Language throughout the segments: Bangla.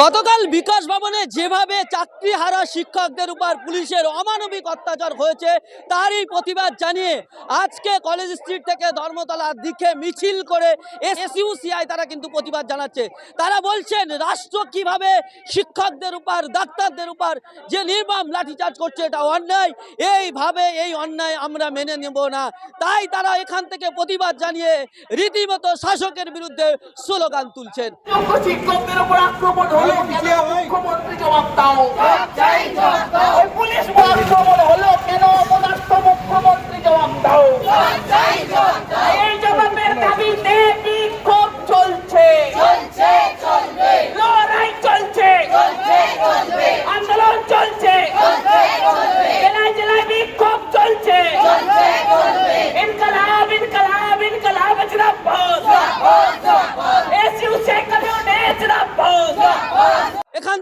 গতকাল বিকাশ ভবনে যেভাবে চাকরি হারা শিক্ষকদের উপর পুলিশের অমানবিক অত্যাচার হয়েছে, তারই প্রতিবাদ জানিয়ে আজকে কলেজ স্ট্রিট থেকে ধর্মতলার দিকে মিছিল করে এসইউসিআই তারা কিন্তু প্রতিবাদ জানাচ্ছে। তারা বলছেন, রাষ্ট্র কীভাবে শিক্ষকদের উপর, ডাক্তারদের উপর যে নির্মম লাঠিচার্জ করছে এটা অন্যায়, এইভাবে এই অন্যায় আমরা মেনে নেব না। তাই তারা এখান থেকে প্রতিবাদ জানিয়ে রীতিমতো শাসকের বিরুদ্ধে স্লোগান তুলছেন। শিক্ষকদের উপর আক্রমণ মুখ্যমন্ত্রী জবাব দাও। পুলিশ উপর আক্রমণ হলো?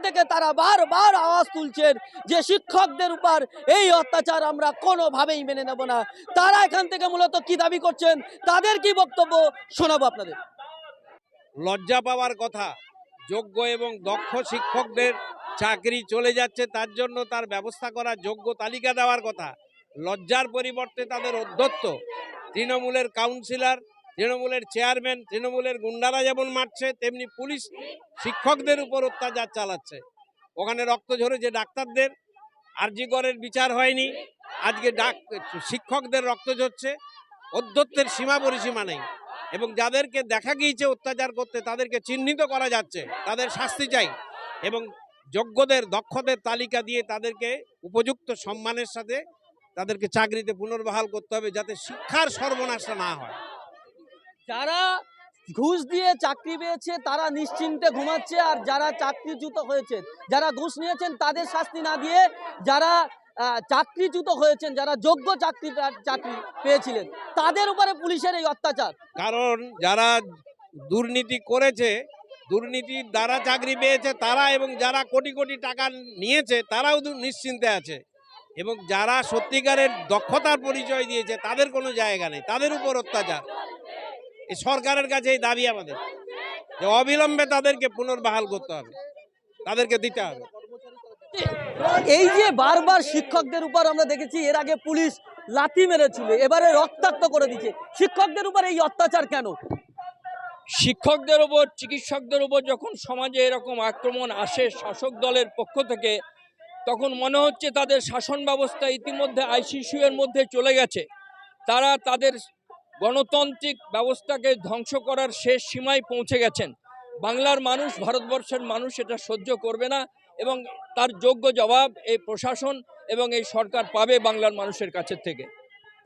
থেকে তারা বারবার আওয়াজ তুলছেন যে শিক্ষকদের উপর এই অত্যাচার আমরা কোনোভাবেই মেনে নেব না। তারা এখান থেকে মূলত কি দাবি করছেন, তাদের কি বক্তব্য শোনাবো আপনাদের। লজ্জা পাওয়ার কথা, যোগ্য এবং দক্ষ শিক্ষকদের চাকরি চলে যাচ্ছে, তার জন্য তার ব্যবস্থা করার যোগ্য তালিকা দেওয়ার কথা। লজ্জার পরিবর্তে তাদের অধ্যত্ত তৃণমূলের কাউন্সিলর তৃণমূলের চেয়ারম্যান, তৃণমূলের গুন্ডারা যেমন মারছে, তেমনি পুলিশ শিক্ষকদের উপর অত্যাচার চালাচ্ছে। ওখানে রক্ত ঝরেছে ডাক্তারদের আরজিগড়ের বিচার হয়নি। আজকে ডাক, শিক্ষকদের রক্ত ঝরছে, অধ্যত্বের সীমা পরিসীমা নেই এবং যাদেরকে দেখা গিয়েছে অত্যাচার করতে, তাদেরকে চিহ্নিত করা যাচ্ছে, তাদের শাস্তি চাই এবং যোগ্যদের, দক্ষদের তালিকা দিয়ে তাদেরকে উপযুক্ত সম্মানের সাথে তাদেরকে চাকরিতে পুনর্বহাল করতে হবে যাতে শিক্ষার সর্বনাশটা না হয়। যারা ঘুষ দিয়ে চাকরি পেয়েছে, তারা নিশ্চিন্তে ঘুমাচ্ছে আর যারা চাকরিচ্যুত হয়েছে, যারা ঘুষ নিয়েছেন তাদের শাস্তি না দিয়ে যারা চাকরিচ্যুত হয়েছেন, যারা যোগ্য চাকরি চাকরি পেয়েছিলেন, তাদের উপরে পুলিশের এই অত্যাচার। কারণ যারা দুর্নীতি করেছে, দুর্নীতির দ্বারা চাকরি পেয়েছে তারা এবং যারা কোটি কোটি টাকা নিয়েছে তারাও নিশ্চিন্তে আছে। এবং যারা সত্যিকারের দক্ষতার পরিচয় দিয়েছে তাদের কোনো জায়গা নেই, তাদের উপর অত্যাচার। এই সরকারের কাছে এই দাবি আমাদের যে অবিলম্বে তাদেরকে পুনর্বহাল করতে হবে তাদেরকে দিতে হবে। এই যে বারবার শিক্ষকদের উপর আমরা দেখেছি এর আগে পুলিশ লাথি মেরেছিল এবারে রক্তাক্ত করে দিচ্ছে। শিক্ষকদের উপর এই অত্যাচার কেন? শিক্ষকদের ওপর চিকিৎসকদের ওপর যখন সমাজে এরকম আক্রমণ আসে শাসক দলের পক্ষ থেকে তখন মনে হচ্ছে তাদের শাসন ব্যবস্থা ইতিমধ্যে আইসিসিউ এর মধ্যে চলে গেছে। তারা তাদের গণতান্ত্রিক ব্যবস্থাকে ধ্বংস করার শেষ সীমায় পৌঁছে গেছেন। বাংলার মানুষ, ভারতবর্ষের মানুষ এটা সহ্য করবে না এবং তার যোগ্য জবাব এই প্রশাসন এবং এই সরকার পাবে বাংলার মানুষের কাছের থেকে।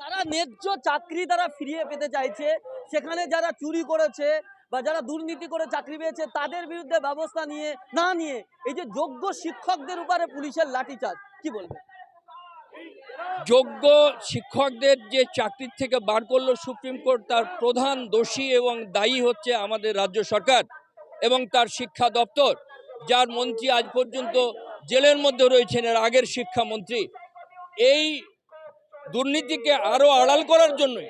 তারা ন্যায্য চাকরি তারা ফিরিয়ে পেতে চাইছে। সেখানে যারা চুরি করেছে বা যারা দুর্নীতি করে চাকরি পেয়েছে, তাদের বিরুদ্ধে ব্যবস্থা নিয়ে, না নিয়ে এই যে যোগ্য শিক্ষকদের উপরে পুলিশের লাঠিচার্জ, কি বলবে যোগ্য শিক্ষকদের যে চাকরির থেকে বার করল সুপ্রিম কোর্ট, তার প্রধান দোষী এবং দায়ী হচ্ছে আমাদের রাজ্য সরকার এবং তার শিক্ষা দপ্তর, যার মন্ত্রী আজ পর্যন্ত জেলের মধ্যে রয়েছেন, এর আগের শিক্ষামন্ত্রী। এই দুর্নীতিকে আরও আড়াল করার জন্যই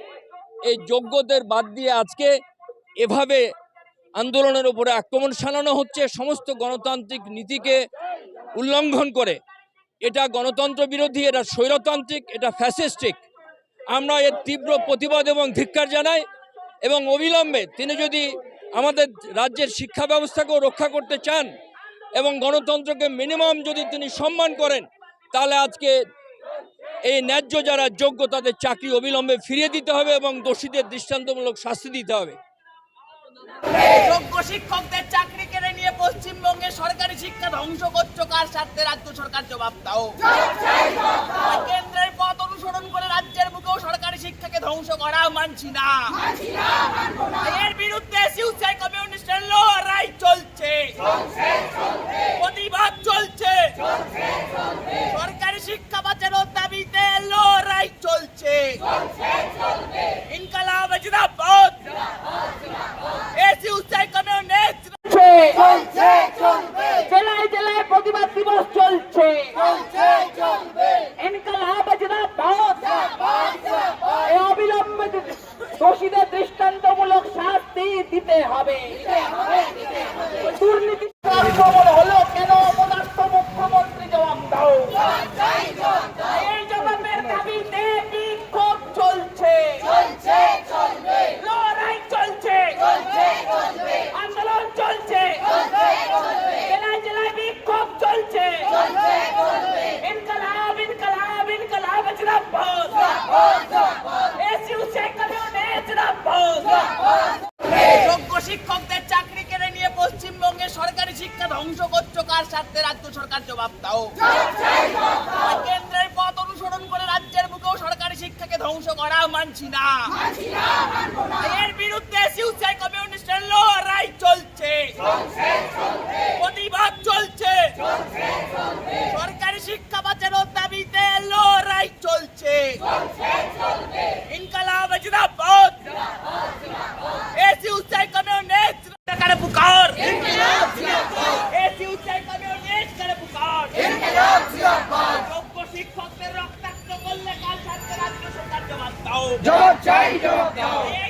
এই যোগ্যদের বাদ দিয়ে আজকে এভাবে আন্দোলনের উপরে আক্রমণ শানানো হচ্ছে, সমস্ত গণতান্ত্রিক নীতিকে উল্লঙ্ঘন করে। এটা গণতন্ত্র বিরোধী, এটা স্বৈরতান্ত্রিক, এটা ফ্যাসিস্টিক। আমরা এর তীব্র প্রতিবাদ এবং ধিক্কার জানাই এবং অবিলম্বে তিনি যদি আমাদের রাজ্যের শিক্ষা ব্যবস্থাকেও রক্ষা করতে চান এবং গণতন্ত্রকে মিনিমাম যদি তিনি সম্মান করেন, তাহলে আজকে এই ন্যায্য যারা যোগ্য তাদের চাকরি অবিলম্বে ফিরিয়ে দিতে হবে এবং দোষীদের দৃষ্টান্তমূলক শাস্তি দিতে হবে। যোগ্য শিক্ষকদের চাকরি নিয়ে পশ্চিমবঙ্গে সরকারি শিক্ষা ধ্বংস করছ, কার স্বার্থে রাজ্য সরকার জবাব দাও? কেন্দ্রের পথ অনুসরণ করে রাজ্যের বুকেও সরকারি শিক্ষাকে ধ্বংস করা মানছি না। এর বিরুদ্ধে শিউসাই কমিউনিস্টের লড়াই চলছে। প্রতিবাদ চলছে সরকারি শিক্ষা বাঁচানোর দাবিতে লড়াই চলছে ইনকালাব জিন্দাবাদ এসি উচ্চাই কমিউনিস্ট জেলায় জেলায় প্রতিবাদ দিবস চলছে ইনকালাব জিন্দাবাদ এই অবিলম্বে দোষীদের দৃষ্টান্তমূলক শাস্তি দিতে হবে দুর্নীতি আক্রমণ হলো এসইউসিআই কমিউনিস্ট জিন্দাবাদ যোগ্য শিক্ষকদের চাকরি কেড়ে নিয়ে পশ্চিমবঙ্গে সরকারি শিক্ষা ধ্বংস করছ কার স্বার্থে রাজ্য সরকার জবাব দাও। কেন্দ্রের পথ অনুসরণ করে রাজ্যের বুকেও সরকারি শিক্ষাকে ধ্বংস করা মানছি না। এর বিরুদ্ধে সিউসাই কমিউনিস্টের লড়াই জবাব দাও জবাব চাই জবাব দাও এই